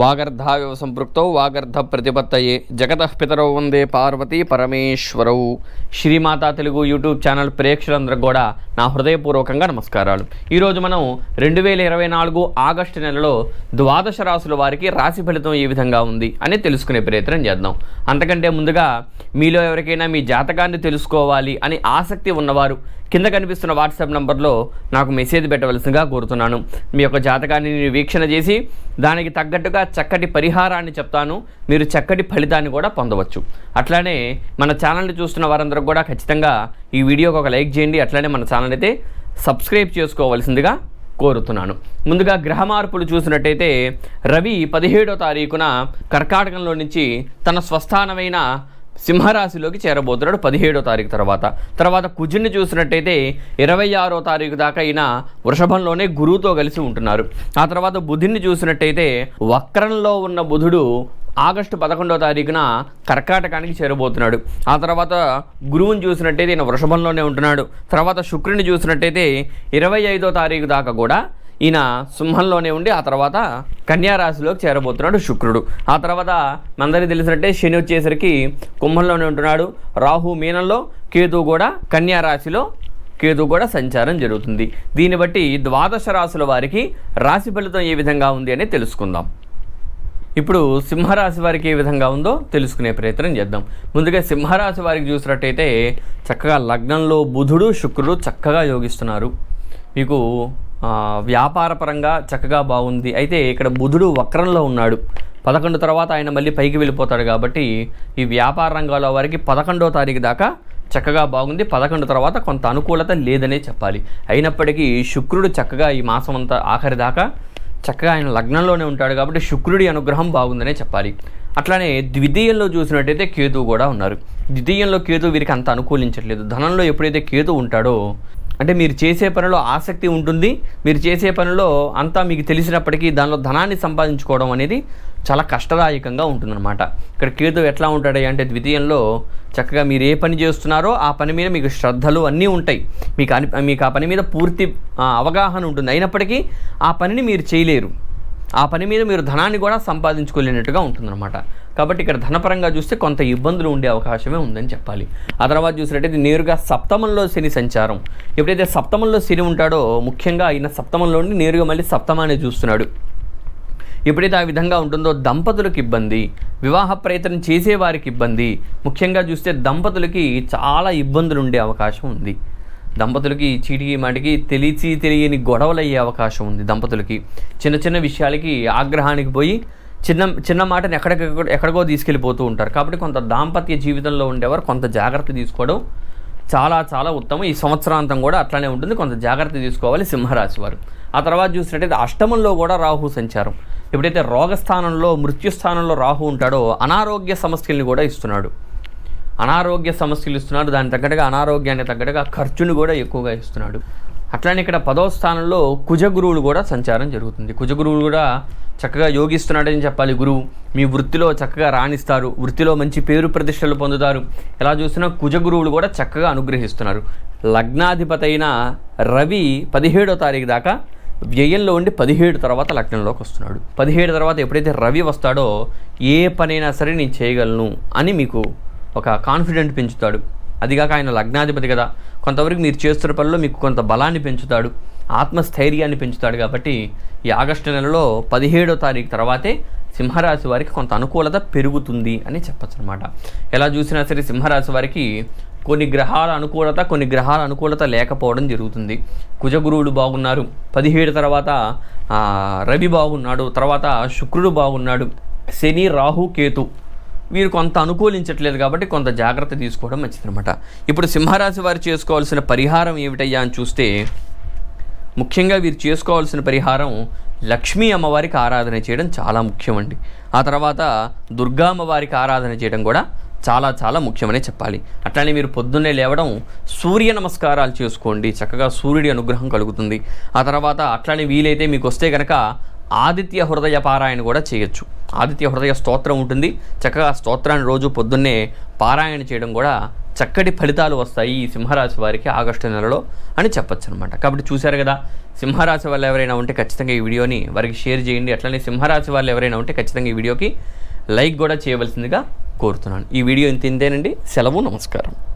వాగర్ధావివ సంపృక్తౌ వాగర్ధ ప్రతిపత్తయే. జగత పితరౌ వందే పార్వతీ పరమేశ్వరౌ. శ్రీమాతా తెలుగు యూట్యూబ్ ఛానల్ ప్రేక్షకులందరికీ కూడా నా హృదయపూర్వకంగా నమస్కారాలు. ఈరోజు మనం రెండు వేల ఇరవై నాలుగు ఆగస్టు నెలలో ద్వాదశ రాసుల వారికి రాశి ఫలితం ఏ విధంగా ఉంది అని తెలుసుకునే ప్రయత్నం చేద్దాం. అంతకంటే ముందుగా మీలో ఎవరికైనా మీ జాతకాన్ని తెలుసుకోవాలి అని ఆసక్తి ఉన్నవారు కింద కనిపిస్తున్న వాట్సాప్ నంబర్లో నాకు మెసేజ్ పెట్టవలసిందిగా కోరుతున్నాను. మీ యొక్క జాతకాన్ని నేను వీక్షణ చేసి దానికి తగ్గట్టుగా చక్కటి పరిహారాన్ని చెప్తాను. మీరు చక్కటి ఫలితాన్ని కూడా పొందవచ్చు. అట్లానే మన ఛానల్ని చూస్తున్న వారందరూ కూడా ఖచ్చితంగా ఈ వీడియోకి ఒక లైక్ చేయండి. అట్లానే మన ఛానల్ అయితే సబ్స్క్రైబ్ చేసుకోవాల్సిందిగా కోరుతున్నాను. ముందుగా గ్రహ మార్పులు చూసినట్టయితే రవి పదిహేడో తారీఖున కర్కాటకంలో నుంచి తన స్వస్థానమైన సింహరాశిలోకి చేరబోతున్నాడు పదిహేడో తారీఖు తర్వాత. తర్వాత కుజుని చూసినట్టయితే ఇరవై ఆరో తారీఖు దాకా ఈయన వృషభంలోనే గురువుతో కలిసి ఉంటున్నారు. ఆ తర్వాత బుధుడిని చూసినట్టయితే వక్రంలో ఉన్న బుధుడు ఆగస్టు పదకొండో తారీఖున కర్కాటకానికి చేరబోతున్నాడు. ఆ తర్వాత గురువుని చూసినట్టయితే ఈయన వృషభంలోనే ఉంటున్నాడు. తర్వాత శుక్రుని చూసినట్టయితే ఇరవై ఐదో తారీఖు దాకా కూడా ఈయన సింహంలోనే ఉండి ఆ తర్వాత కన్యారాశిలోకి చేరబోతున్నాడు శుక్రుడు. ఆ తర్వాత మనందరికీ తెలిసినట్టే శని వచ్చేసరికి కుంభంలోనే ఉంటున్నాడు. రాహు మీనంలో కేతు కూడా కన్యా రాశిలో కేతు కూడా సంచారం జరుగుతుంది. దీన్ని బట్టి ద్వాదశ రాశుల వారికి రాశి ఫలితం ఏ విధంగా ఉంది అని తెలుసుకుందాం. ఇప్పుడు సింహరాశి వారికి ఏ విధంగా ఉందో తెలుసుకునే ప్రయత్నం చేద్దాం. ముందుగా సింహరాశి వారికి చూసినట్టయితే చక్కగా లగ్నంలో బుధుడు శుక్రుడు చక్కగా యోగిస్తున్నారు. మీకు వ్యాపారపరంగా చక్కగా బాగుంది. అయితే ఇక్కడ బుధుడు వక్రంలో ఉన్నాడు. పదకొండు తర్వాత ఆయన మళ్ళీ పైకి వెళ్ళిపోతాడు కాబట్టి ఈ వ్యాపార రంగాల వారికి పదకొండో తారీఖు దాకా చక్కగా బాగుంది. పదకొండు తర్వాత కొంత అనుకూలత లేదనే చెప్పాలి. అయినప్పటికీ శుక్రుడు చక్కగా ఈ మాసం అంతా ఆఖరి దాకా చక్కగా ఆయన లగ్నంలోనే ఉంటాడు కాబట్టి శుక్రుడి అనుగ్రహం బాగుందనే చెప్పాలి. అట్లానే ద్వితీయంలో చూసినట్టయితే కేతు కూడా ఉన్నారు. ద్వితీయంలో కేతు వీరికి అంత అనుకూలించట్లేదు. ధనంలో ఎప్పుడైతే కేతు ఉంటాడో అంటే మీరు చేసే పనిలో ఆసక్తి ఉంటుంది. మీరు చేసే పనిలో అంతా మీకు తెలిసినప్పటికీ దానిలో ధనాన్ని సంపాదించుకోవడం అనేది చాలా కష్టదాయకంగా ఉంటుందన్నమాట. ఇక్కడ కేతు ఎట్లా ఉంటాడు అంటే ద్వితీయంలో చక్కగా మీరు ఏ పని చేస్తున్నారో ఆ పని మీద మీకు శ్రద్ధలు అన్నీ ఉంటాయి. మీకు అని మీకు ఆ పని మీద పూర్తి అవగాహన ఉంటుంది. అయినప్పటికీ ఆ పనిని మీరు చేయలేరు. ఆ పని మీద మీరు ధనాన్ని కూడా సంపాదించుకోలేనట్టుగా ఉంటుందన్నమాట. కాబట్టి ఇక్కడ ధనపరంగా చూస్తే కొంత ఇబ్బందులు ఉండే అవకాశమే ఉందని చెప్పాలి. ఆ తర్వాత చూసినట్టయితే నేరుగా సప్తమంలో శని సంచారం. ఎప్పుడైతే సప్తమంలో శని ఉంటాడో ముఖ్యంగా ఆయన సప్తమంలో నేరుగా మళ్ళీ సప్తమాన్ని చూస్తున్నాడు. ఎప్పుడైతే ఆ విధంగా ఉంటుందో దంపతులకు ఇబ్బంది వివాహ ప్రయత్నం చేసేవారికి ఇబ్బంది ముఖ్యంగా చూస్తే దంపతులకి చాలా ఇబ్బందులు ఉండే అవకాశం ఉంది. దంపతులకి చీటికి మాటికి తెలిసి తెలియని గొడవలు అయ్యే అవకాశం ఉంది దంపతులకి. చిన్న చిన్న విషయాలకి ఆగ్రహానికి పోయి చిన్న చిన్న మాటని ఎక్కడికో ఎక్కడికో తీసుకెళ్ళిపోతూ ఉంటారు. కాబట్టి కొంత దాంపత్య జీవితంలో ఉండేవారు కొంత జాగ్రత్త తీసుకోవడం చాలా చాలా ఉత్తమం. ఈ సంవత్సరాంతం కూడా అట్లానే ఉంటుంది. కొంత జాగ్రత్త తీసుకోవాలి సింహరాశి వారు. ఆ తర్వాత చూసినట్టయితే అష్టమంలో కూడా రాహు సంచారం. ఎప్పుడైతే రోగస్థానంలో మృత్యుస్థానంలో రాహు ఉంటాడో అనారోగ్య సమస్యల్ని కూడా ఇస్తున్నాడు. అనారోగ్య సమస్యలు ఇస్తున్నాడు. దాని తగ్గట్టుగా అనారోగ్యానికి తగ్గట్టుగా ఖర్చును కూడా ఎక్కువగా ఇస్తున్నాడు. అట్లానే ఇక్కడ పదో స్థానంలో కుజగురువులు కూడా సంచారం జరుగుతుంది. కుజగురువులు కూడా చక్కగా యోగిస్తున్నాడని చెప్పాలి గురువు మీ వృత్తిలో చక్కగా రాణిస్తారు. వృత్తిలో మంచి పేరు ప్రతిష్టలు పొందుతారు. ఎలా చూసినా కుజగురువులు కూడా చక్కగా అనుగ్రహిస్తున్నారు. లగ్నాధిపతి అయిన రవి పదిహేడో తారీఖు దాకా వ్యయంలో ఉండి పదిహేడు తర్వాత లగ్నంలోకి వస్తున్నాడు. పదిహేడు తర్వాత ఎప్పుడైతే రవి వస్తాడో ఏ పనైనా సరే నేను చేయగలను అని మీకు ఒక కాన్ఫిడెంట్ పెంచుతాడు. అదిగాక ఆయన లగ్నాధిపతి కదా. కొంతవరకు మీరు చేస్తున్న పనిలో మీకు కొంత బలాన్ని పెంచుతాడు ఆత్మస్థైర్యాన్ని పెంచుతాడు కాబట్టి ఈ ఆగస్టు నెలలో పదిహేడో తారీఖు తర్వాతే సింహరాశి వారికి కొంత అనుకూలత పెరుగుతుంది అని చెప్పచ్చు అనమాట ఎలా చూసినా సరే సింహరాశి వారికి కొన్ని గ్రహాల అనుకూలత కొన్ని గ్రహాల అనుకూలత లేకపోవడం జరుగుతుంది. కుజగురువులు బాగున్నారు పదిహేడు తర్వాత రవి బాగున్నాడు తర్వాత శుక్రుడు బాగున్నాడు శని రాహు కేతు వీరు కొంత అనుకూలించట్లేదు కాబట్టి కొంత జాగ్రత్త తీసుకోవడం మంచిదనమాట ఇప్పుడు సింహరాశి వారు చేసుకోవాల్సిన పరిహారం ఏమిటయ్యా అని చూస్తే ముఖ్యంగా వీరు చేసుకోవాల్సిన పరిహారం లక్ష్మీ అమ్మవారికి ఆరాధన చేయడం చాలా ముఖ్యమండి. ఆ తర్వాత దుర్గా అమ్మవారికి ఆరాధన చేయడం కూడా చాలా చాలా ముఖ్యమనే చెప్పాలి. అట్లానే మీరు పొద్దున్నే లేవడం సూర్య నమస్కారాలు చేసుకోండి. చక్కగా సూర్యుడి అనుగ్రహం కలుగుతుంది. ఆ తర్వాత అట్లానే వీలైతే మీకు వస్తే కనుక ఆదిత్య హృదయ పారాయణ కూడా చేయొచ్చు. ఆదిత్య హృదయ స్తోత్రం ఉంటుంది. చక్కగా స్తోత్రాన్ని రోజు పొద్దున్నే పారాయణ చేయడం కూడా చక్కటి ఫలితాలు వస్తాయి ఈ సింహరాశి వారికి ఆగస్టు నెలలో అని చెప్పొచ్చు అనమాట కాబట్టి చూశారు కదా సింహరాశి వాళ్ళు ఎవరైనా ఉంటే ఖచ్చితంగా ఈ వీడియోని వారికి షేర్ చేయండి. అట్లనే సింహరాశి వాళ్ళు ఎవరైనా ఉంటే ఖచ్చితంగా ఈ వీడియోకి లైక్ కూడా చేయవలసిందిగా కోరుతున్నాను. ఈ వీడియో ఇంత ఇంతేనండి. సెలవు నమస్కారం.